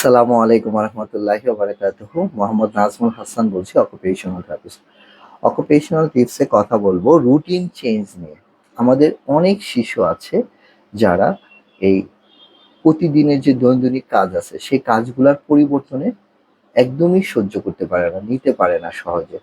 আসসালামু আলাইকুম রহমতুল্লাহি বারাকাতুহু মোহাম্মদ নাজমুল হাসান বলছি অকুপেশনাল থেরাপিস্ট অকুপেশনাল টিপসে কথা বলব রুটিন চেঞ্জ নিয়ে। আমাদের অনেক শিশু আছে যারা এই প্রতিদিনের যে দৈনন্দিন কাজ আছে, সেই কাজগুলোর পরিবর্তনে একদমই সহ্য করতে পারে না, নিতে পারে না সহজে।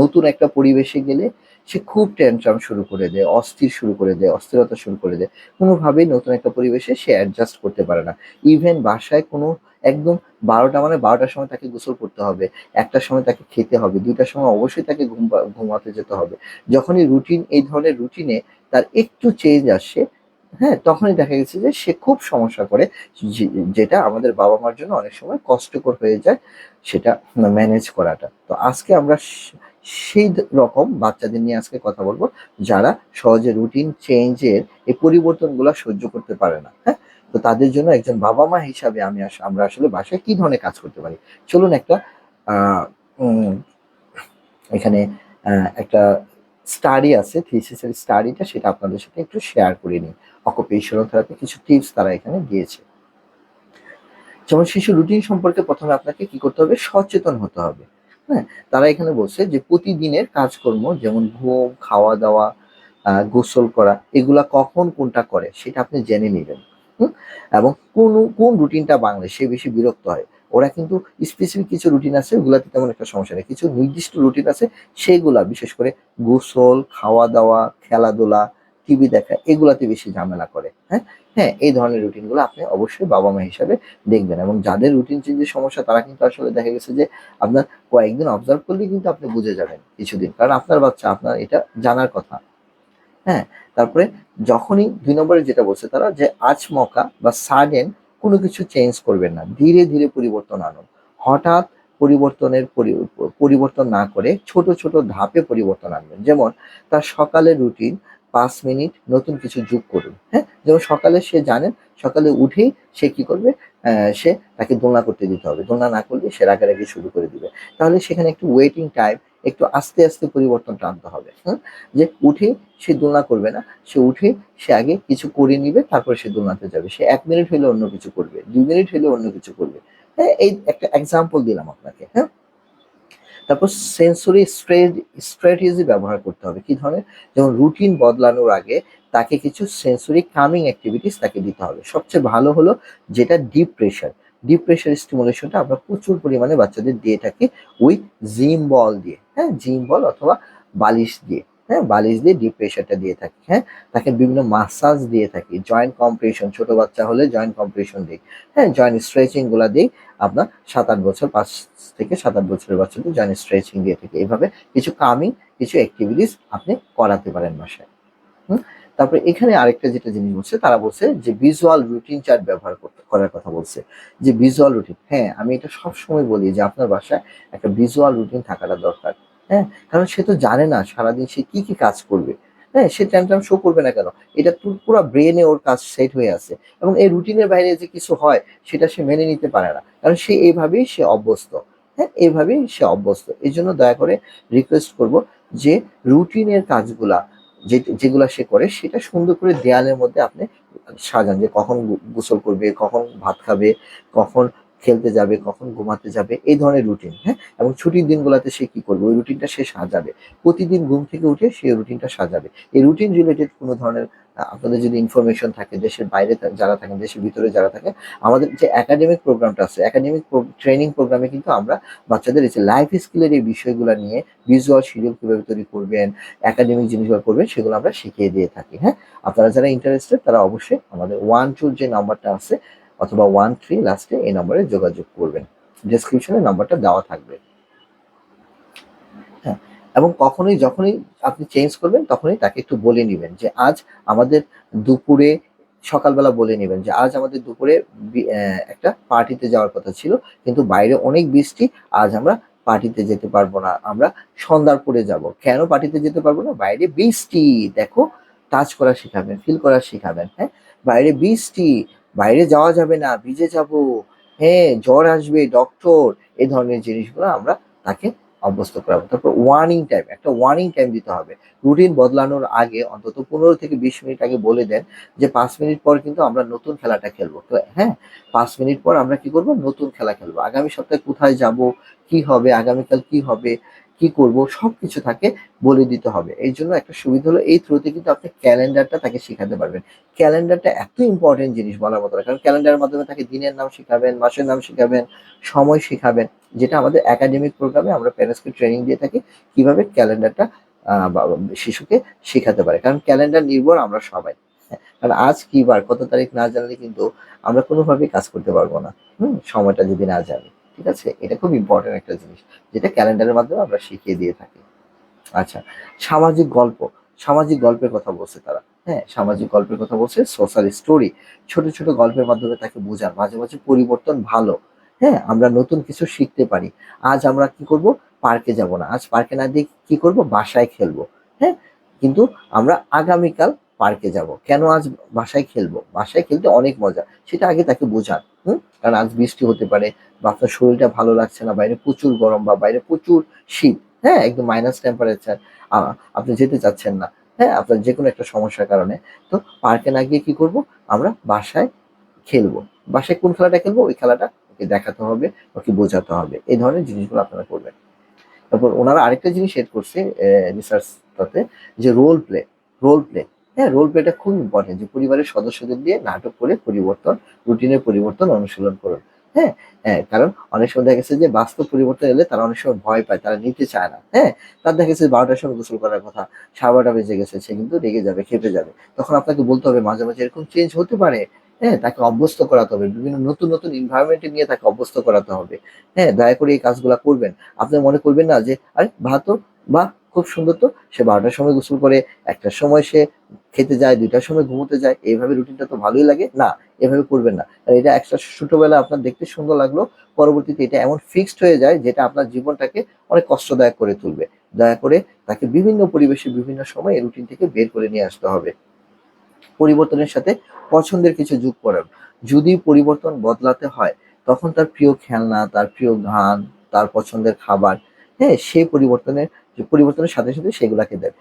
নতুন একটা পরিবেশে গেলে সে খুব টেনশন শুরু করে দেয়, অস্থির শুরু করে দেয়, অস্থিরতা শুরু করে দেয়। কোনোভাবেই নতুন একটা পরিবেশে সে অ্যাডজাস্ট করতে পারে না। ইভেন বাসায় কোনো একদম বারোটা মানে বারোটার সময় তাকে গোসল করতে হবে, একটার সময় তাকে খেতে হবে, দুইটার সময় অবশ্যই তাকে ঘুম ঘুমাতে যেতে হবে। যখনই রুটিন এই ধরনের রুটিনে তার একটু চেঞ্জ আসে হ্যাঁ তখনই দেখা গেছে যে সে খুব সমস্যা করে যেটা আমাদের বাবা মার জন্য অনেক সময় কষ্টকর হয়ে যায়, সেটা ম্যানেজ করাটা। তো আজকে আমরা সেই রকম বাচ্চাদের নিয়ে আজকে কথা বলব, যারা সহজে রুটিন চেঞ্জের এই পরিবর্তনগুলো সহ্য করতে পারে না হ্যাঁ? তো তাদের জন্য একজন বাবা মা হিসাবে আমি আমরা আসলে বাসায় কি ধরনের কাজ করতে পারি? চলুন একটা এখানে একটা স্টাডি আছে থিসিসের স্টাডিটা সেটা আপনাদের সাথে একটু শেয়ার করে নিই। অকুপেশনাল থেরাপি কিছু টিপস তারা এখানে দিয়েছে। যেমন শিশু রুটিন সম্পর্কে প্রথমে আপনাকে কি করতে হবে? সচেতন হতে হবে। হ্যাঁ তারা এখানে বলছে যে প্রতিদিনের কাজকর্ম যেমন ঘুম, খাওয়া দাওয়া গোসল করা, এগুলা কখন কোনটা করে, সেটা আপনি জেনে নেবেন? এবং কোন কোন রুটিনটা বাংলা সে বেশি বিরক্ত হয়? ওরা কিন্তু স্পেসিফিক কিছু রুটিন আছে, ওগুলাতে তেমন একটা সমস্যা নেই। কিছু নির্দিষ্ট রুটিন আছে সেইগুলা বিশেষ করে গোসল খাওয়া দাওয়া খেলাধুলা টিভি দেখা, এগুলাতে বেশি ঝামেলা করে হ্যাঁ? হ্যাঁ এই ধরনের রুটিনগুলো আপনি অবশ্যই বাবা মা হিসাবে দেখবেন এবং যাদের রুটিন চেঞ্জের সমস্যা, তারা কিন্তু আসলে দেখা গেছে যে আপনার কয়েকদিন অবজার্ভ করলেই কিন্তু আপনি বুঝে যাবেন কিছুদিন। কারণ আপনার বাচ্চা, আপনার এটা জানার কথা। হ্যাঁ তারপরে যখনই দুই নম্বরে যেটা বলছে তারা যে আচমকা বা সাডেন কোনো কিছু চেঞ্জ করবেন না, ধীরে ধীরে পরিবর্তন আনুন। হঠাৎ পরিবর্তনের পরি- পরিবর্তন না করে ছোট ছোট ধাপে পরিবর্তন আনবেন। যেমন তার সকালের রুটিন পাঁচ মিনিট নতুন কিছু যোগ করুন। হ্যাঁ যেমন সকালে সে জানেন, সকালে উঠেই সে কি করবে? সে তাকে দোলনা করতে দিতে হবে। দোলনা না করলে সে রাগারাগি শুরু করে দিবে। তাহলে সেখানে একটু ওয়েটিং টাইম একটু আস্তে আস্তে পরিবর্তনটা আনতে হবে, হুম? যে উঠে সে দোলনা করবে না, সে উঠে, সে আগে কিছু করে নিবে, তারপর সে দোলনাতে যাবে। সে এক মিনিট হলে অন্য কিছু করবে, দুই মিনিট হলে অন্য কিছু করবে। হ্যাঁ এই একটা এক্সাম্পল দিলাম আপনাকে হ্যাঁ? তারপর সেন্সরি স্ট্র্যাটেজি ব্যবহার করতে হবে। কি ধরনের? যেমন রুটিন বদলানোর আগে তাকে কিছু সেন্সরি কামিং অ্যাক্টিভিটিস তাকে দিতে হবে। সবচেয়ে ভালো হলো যেটা ডিপ প্রেশার ডিপ প্রেশার স্টিমুলেশনটা আমরা প্রচুর পরিমাণে বাচ্চাদের দিয়ে থাকি ওই জিম বল দিয়ে হ্যাঁ? জিম বল অথবা বালিশ দিয়ে হ্যাঁ? বালিশ দিয়ে ডিপ প্রেশারটা দিয়ে থাকি হ্যাঁ? তাকে বিভিন্ন মাসাজ দিয়ে থাকি জয়েন্ট কম্প্রেশন ছোট বাচ্চা হলে জয়েন্ট কম্প্রেশন দিই হ্যাঁ? জয়েন্ট স্ট্রেচিংগুলা দিই, আপনার সাত আট বছর, পাঁচ থেকে সাত আট বছরের বাচ্চাদের জয়েন্ট স্ট্রেচিং দিয়ে থাকি। এইভাবে কিছু কামিং কিছু অ্যাক্টিভিটিস আপনি করাতে পারেন বাসায়। হুম? তারপরে এখানে আরেকটা যেটা জিনিস বলছে, তারা বলছে যে ভিজুয়াল রুটিন চার্ট ব্যবহার করার কথা বলছে। যে ভিজুয়াল রুটিন হ্যাঁ আমি এটা সবসময় বলি যে আপনার বাসায় একটা ভিজুয়াল রুটিন থাকাটা দরকার হ্যাঁ? কারণ সে তো জানে না সারাদিন সে কি কি কাজ করবে হ্যাঁ? সে ট্যান্টাম শো করবে না কেন? এটা পুরো ব্রেনে ওর কাজ সেট হয়ে আছে এবং এই রুটিনের বাইরে যে কিছু হয় সেটা সে মেনে নিতে পারে না। কারণ সে এইভাবেই সে অভ্যস্ত হ্যাঁ? এইভাবেই সে অভ্যস্ত। এই জন্য দয়া করে রিকোয়েস্ট করব যে রুটিনের কাজগুলা যে, যেগুলা সে করে, সেটা সুন্দর করে দেয়ালের মধ্যে আপনি সাজান যে কখন গোসল করবে, কখন ভাত খাবে, কখন খেলতে যাবে, কখন ঘুমাতে যাবে, এই ধরনের রুটিন হ্যাঁ? এবং ছুটির দিনগুলোতে সে কি করবে? ওই রুটিনটা সে সাজাবে। প্রতিদিন ঘুম থেকে উঠে সে রুটিনটা সাজাবে। এই রুটিন রিলেটেড কোনো ধরনের আপনাদের যদি ইনফরমেশন থাকে, দেশের বাইরে যারা থাকেন দেশের ভিতরে যারা থাকে, আমাদের যে একাডেমিক প্রোগ্রামটা আছে একাডেমিক ট্রেনিং প্রোগ্রামে কিন্তু আমরা বাচ্চাদের এই যে লাইফ স্কিলের এই বিষয়গুলো নিয়ে ভিজুয়াল শিডিউল কীভাবে তৈরি করবেন একাডেমিক জিনিসগুলো করবেন, সেগুলো আমরা শিখিয়ে দিয়ে থাকি হ্যাঁ? আপনারা যারা ইন্টারেস্টেড তারা অবশ্যই আমাদের ওয়ান টুর যে নাম্বারটা আছে, অথবা ওয়ান থ্রি লাস্টে এই নম্বরে যোগাযোগ করবেন। ডেসক্রিপশনে নাম্বারটা দেওয়া থাকবে। হ্যাঁ এবং কখনোই যখনই আপনি চেঞ্জ করবেন, তখনই তাকে একটু বলে নেবেন যে, আজ আমাদের দুপুরে সকালবেলা বলে নেবেন যে, আজ আমাদের দুপুরে একটা পার্টিতে যাওয়ার কথা ছিল, কিন্তু বাইরে অনেক বৃষ্টি, আজ আমরা পার্টিতে যেতে পারব না, আমরা সন্ধ্যার পরে যাব। কেন পার্টিতে যেতে পারব না? বাইরে বৃষ্টি, দেখো টাচ করা শেখাবেন ফিল করা শেখাবেন হ্যাঁ? বাইরে বৃষ্টি, বাইরে যাওয়া যাবে না, ভিজে যাব হ্যাঁ জ্বর আসবে ডক্টর এ ধরনের জিনিসগুলো আমরা তাকে অভ্যস্ত করাবো। তারপর ওয়ার্নিং টাইম একটা ওয়ার্নিং টাইম দিতে হবে। রুটিন বদলানোর আগে অন্তত পনেরো থেকে বিশ মিনিট আগে বলে দেন যে পাঁচ মিনিট পর কিন্তু আমরা নতুন খেলাটা খেলব। হ্যাঁ পাঁচ মিনিট পর আমরা কি করব? নতুন খেলা খেলব। আগামী সপ্তাহে কোথায় যাব? কি হবে? আগামীকাল কি হবে? কি করব সব কিছু তাকে বলে দিতে হবে। এই জন্য একটা সুবিধা হলো এই থ্রুতে কিন্তু আপনি ক্যালেন্ডারটা তাকে শেখাতে পারবেন। ক্যালেন্ডারটা এত ইম্পর্টেন্ট জিনিস বলার মতো কারণ ক্যালেন্ডারের মাধ্যমে তাকে দিনের নাম শেখাবেন মাসের নাম শেখাবেন সময় শেখাবেন যেটা আমাদের একাডেমিক প্রোগ্রামে আমরা প্যারেন্টসকে ট্রেনিং দিয়ে থাকি কীভাবে ক্যালেন্ডারটা শিশুকে শেখাতে পারে। কারণ ক্যালেন্ডার নির্ভর আমরা সবাই। হ্যাঁ, কারণ আজ কি বার কত তারিখ না জানলে কিন্তু আমরা কোনোভাবেই কাজ করতে পারব না। হুম সময়টা যদি না জানি। ঠিক আছে? এটা খুব ইম্পর্টেন্ট একটা জিনিস, যেটা ক্যালেন্ডারের মাধ্যমে আমরা শিখিয়ে দিয়ে থাকি। আচ্ছা সামাজিক গল্প, সামাজিক গল্পের কথা বলছে তারা। হ্যাঁ সামাজিক গল্পের কথা বলছে সোশ্যাল স্টোরি ছোট ছোট গল্পের মাধ্যমে তাকে বোঝান মাঝে মাঝে পরিবর্তন ভালো। হ্যাঁ আমরা নতুন কিছু শিখতে পারি। আজ আমরা কি করব? পার্কে যাব না। আজ পার্কে না দিয়ে কি করব? বাসায় খেলব। হ্যাঁ কিন্তু আমরা আগামীকাল পার্কে যাব। কেন আজ বাসায় খেলব? বাসায় খেলতে অনেক মজা। সেটা আগে তাকে বোঝান, হুম? কারণ আজ বৃষ্টি হতে পারে বা আপনার শরীরটা ভালো লাগছে না, বাইরে প্রচুর গরম বা বাইরে প্রচুর শীত হ্যাঁ? একদম মাইনাস টেম্পারেচার আপনি যেতে চাচ্ছেন না হ্যাঁ? আপনার যে কোনো একটা সমস্যার কারণে। তো পার্কে না গিয়ে কি করব? আমরা বাসায় খেলব। বাসায় কোন খেলাটা খেলব? ওই খেলাটা ওকে দেখাতে হবে, ওকে বোঝাতে হবে। এই ধরনের জিনিসগুলো আপনারা করবেন। তারপর ওনারা আরেকটা জিনিস এড করছে রিসার্চটাতে যে রোল প্লে রোল প্লে হ্যাঁ রোল প্লেটা খুব ইম্পর্টেন্ট যে পরিবারের সদস্যদের দিয়ে নাটক করে পরিবর্তন রুটিনের পরিবর্তন অনুশীলন করুন। হ্যাঁ হ্যাঁ কারণ অনেক সময় দেখা গেছে যে বাস্তব পরিবর্তন এলে তারা অনেক সময় ভয় পায়, তারা নিতে চায় না। হ্যাঁ তার দেখা গেছে বারোটার সময় গোসল করার কথা, সাড়ে বারোটা বেজে গেছে, সে কিন্তু রেগে যাবে, খেপে যাবে। তখন আপনাকে বলতে হবে মাঝে মাঝে এরকম চেঞ্জ হতে পারে। হ্যাঁ তাকে অভ্যস্ত করাতে হবে, বিভিন্ন নতুন নতুন ইনভায়রনমেন্টে নিয়ে তাকে অভ্যস্ত করাতে হবে। হ্যাঁ দয়া করে এই কাজগুলা করবেন। আপনি মনে করবেন না যে, আরে, ভাতো বা খুব সুন্দর তো। সে বারোটার সময় গোসল করে, একটার সময় সে খেতে যায়, দুইটার সময় ঘুমোতে যায় এইভাবে রুটিনটা তো ভালোই লাগে। না, এভাবে করবেন না। আর এটা একটা ছোটবেলা আপনার দেখতে সুন্দর লাগল, পরবর্তীতে এটা এমন ফিক্সড হয়ে যায় যেটা আপনার জীবনটাকে অনেক কষ্টদায়ক করে তুলবে। দয়া করে তাকে বিভিন্ন পরিবেশে বিভিন্ন সময় এই রুটিন থেকে বের করে নিয়ে আসতে হবে। পরিবর্তনের সাথে পছন্দের কিছু যুগ করান। যদি পরিবর্তন বদলাতে হয়, তখন তার প্রিয় খেলনা, তার প্রিয় গান, তার পছন্দের খাবার হ্যাঁ সেই পরিবর্তনের পরিবর্তনের সাথে সাথে সেগুলাকে দেন।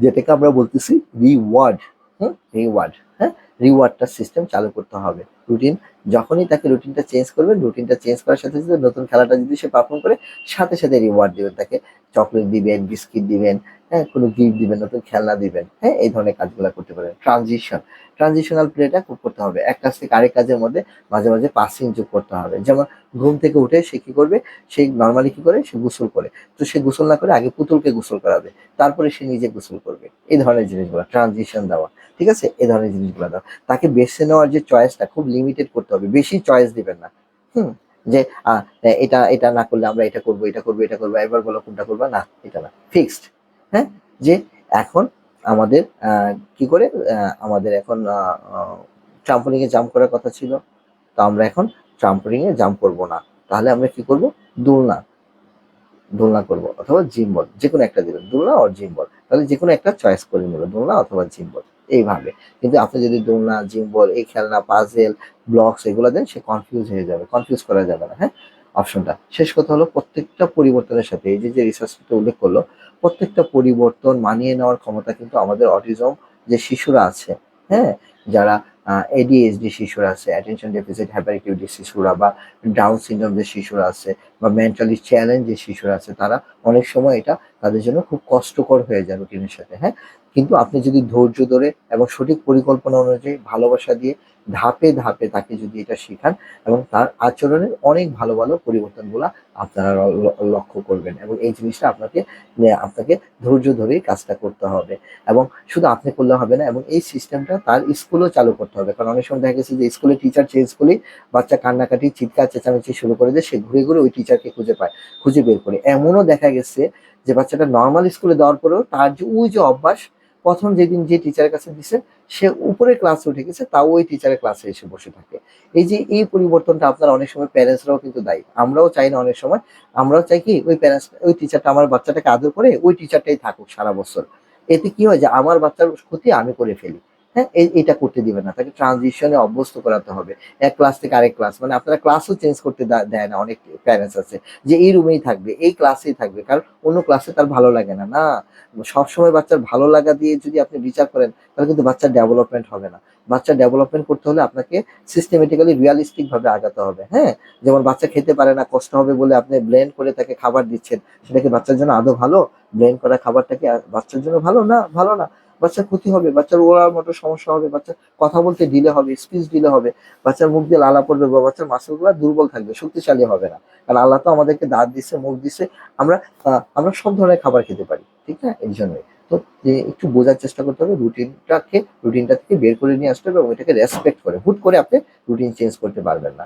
যেটাকে আমরা বলতেছি রিওয়ার্ড হুম? রিওয়ার্ড হ্যাঁ? রিওয়ার্ডটা সিস্টেম চালু করতে হবে। রুটিন যখনই তাকে রুটিনটা চেঞ্জ করবেন রুটিনটা চেঞ্জ করার সাথে সাথে নতুন খেলাটা যদি সে পারফর্ম করে, সাথে সাথে রিওয়ার্ড দিবেন তাকে। চকলেট দিবেন বিস্কিট দিবেন হ্যাঁ কোনো গিফট দিবেন, নতুন খেলনা দিবেন হ্যাঁ এই ধরনের কাজগুলো করতে পারেন। ট্রানজিশন ট্রানজিশনাল প্লেটা খুব করতে হবে। এক কাজ থেকে আরেক কাজের মধ্যে মাঝে মাঝে পাসিং যোগ করতে হবে। যেমন ঘুম থেকে উঠে সে কি করবে, সে নর্মালি কি করে, সে গোসল করে। তো সে গোসল না করে আগে পুতুলকে গোসল করাবে, তারপরে সে নিজে গোসল করবে। এই ধরনের জিনিসগুলো ট্রানজিশন দেওয়া, ঠিক আছে? এই ধরনের জিনিসগুলো দেওয়া। তাকে বেছে নেওয়ার যে চয়েসটা খুব লিমিটেড করতে হবে, বেশি চয়েস দিবেন না। হুম? যে এটা এটা না করলে আমরা এটা করব এটা করব এটা করব এবার বলো কোনটা করব? না, এটা না। ফিক্সড হ্যাঁ? যে, এখন আমাদের কি করে? আমাদের এখন ট্রাম্পলিং এ জাম্প করার কথা ছিল। তো আমরা এখন ট্রাম্পলিং এ জাম্প করব না। তাহলে আমরা কি করব? দোলনা। দোলনা করব, অথবা জিম বল যে কোনো একটা দিবেন। দোলনা আর জিম বল তাহলে যে কোনো একটা চয়েস করে নেবে দোলনা অথবা জিম্বল এইভাবে। কিন্তু আপনি যদি দোলনা জিম্বল এই খেলনা পাজেল ব্লকস এগুলো দেন, সে কনফিউজ হয়ে যাবে কনফিউজ করা যাবে না হ্যাঁ? অপশনটা শেষ কথা হলো প্রত্যেকটা পরিবর্তনের সাথে, এই যে যে রিসার্চটা উল্লেখ করল, প্রত্যেকটা পরিবর্তন মানিয়ে নেওয়ার ক্ষমতা কিন্তু আমাদের অটিজম যে শিশুরা আছে হ্যাঁ? যারা এডিএসডি শিশুরা আছে অ্যাটেনশন ডেফিসিট হ্যাপারিটিভিটি শিশুরা বা ডাউন সিনড্রোম যে শিশুরা আছে বা মেন্টালি চ্যালেঞ্জ যে শিশুরা আছে, তারা অনেক সময় এটা তাদের জন্য খুব কষ্টকর হয়ে যায় রুটিনের সাথে হ্যাঁ? কিন্তু আপনি যদি ধৈর্য ধরে এবং সঠিক পরিকল্পনা অনুযায়ী ভালোবাসা দিয়ে ধাপে ধাপে তাকে যদি এটা শেখান এবং তার আচরণের অনেক ভালো ভালো পরিবর্তনগুলো আপনারা লক্ষ্য করবেন এবং এই জিনিসটা আপনাকে আপনাকে ধৈর্য ধরেই কাজটা করতে হবে এবং শুধু আপনি করলে হবে না এবং এই সিস্টেমটা তার স্কুলেও চালু করতে হবে। কারণ অনেক সময় দেখা গেছে যে স্কুলে টিচার চেঞ্জ করলেই বাচ্চা কান্নাকাটি, চিৎকার, চেঁচামেচি শুরু করে দেয়, সে ঘুরে ঘুরে ওই টিচারকে খুঁজে পায়, খুঁজে বের করে। এমনও দেখা গেছে যে বাচ্চাটা নর্মাল স্কুলে দেওয়ার পরেও তার যে, ওই যে অভ্যাস প্রথম যেদিন যে টিচারের কাছে দিছে, সে উপরে ক্লাসে উঠে গেছে, তাও ওই টিচারের ক্লাসে এসে বসে থাকে। এই যে এই পরিবর্তনটা আপনারা অনেক সময় প্যারেন্টসরাও কিন্তু দায়ী। আমরাও চাই না অনেক সময়, আমরাও চাই কি ওই প্যারেন্টস ওই টিচারটা আমার বাচ্চাটাকে আদর করে ওই টিচারটাই থাকুক সারা বছর। এতে কি হয় যে আমার বাচ্চার ক্ষতি আমি করে ফেলি। হ্যাঁ এইটা করতে দিবে না। তাকে ট্রানজিশনে অভ্যস্ত করাতে হবে। এক ক্লাস থেকে আরেক ক্লাস মানে আপনারা ক্লাসও চেঞ্জ করতে দেয় না, অনেক প্যারেন্টস আছে যে এই রুমেই থাকবে, এই ক্লাসেই থাকবে। কারণ অন্য ক্লাসে তার ভালো লাগে না না? সবসময় বাচ্চার ভালো লাগা দিয়ে যদি আপনি বিচার করেন, তাহলে কিন্তু বাচ্চার ডেভেলপমেন্ট হবে না। বাচ্চার ডেভেলপমেন্ট করতে হলে আপনাকে সিস্টেমেটিক্যালি রিয়ালিস্টিক ভাবে আগাতে হবে হ্যাঁ? যেমন বাচ্চা খেতে পারে না, কষ্ট হবে বলে আপনি ব্লেন্ড করে তাকে খাবার দিচ্ছেন, সেটা কি বাচ্চার জন্য আদৌ ভালো? ব্লেন্ড করা খাবারটা কি বাচ্চার জন্য ভালো না? ভালো না। বাচ্চার ক্ষতি হবে, বাচ্চার ওড়ার মতো সমস্যা হবে, বাচ্চার কথা বলতে ডিলে হবে স্পিচ ডিলে হবে, বাচ্চার মুখ দিয়ে লালা পড়বে বা বাচ্চার মাসেলগুলো দুর্বল থাকবে, শক্তিশালী হবে না। কারণ আল্লাহ তো আমাদেরকে দাঁত দিচ্ছে মুখ দিচ্ছে আমরা আমরা সব ধরনের খাবার খেতে পারি, ঠিক না? এই জন্যই। তো যে একটু বোঝার চেষ্টা করতে হবে রুটিনটাকে রুটিনটা থেকে বের করে নিয়ে আসতে হবে এবং এটাকে রেসপেক্ট করে, হুট করে আপনি রুটিন চেঞ্জ করতে পারবেন না।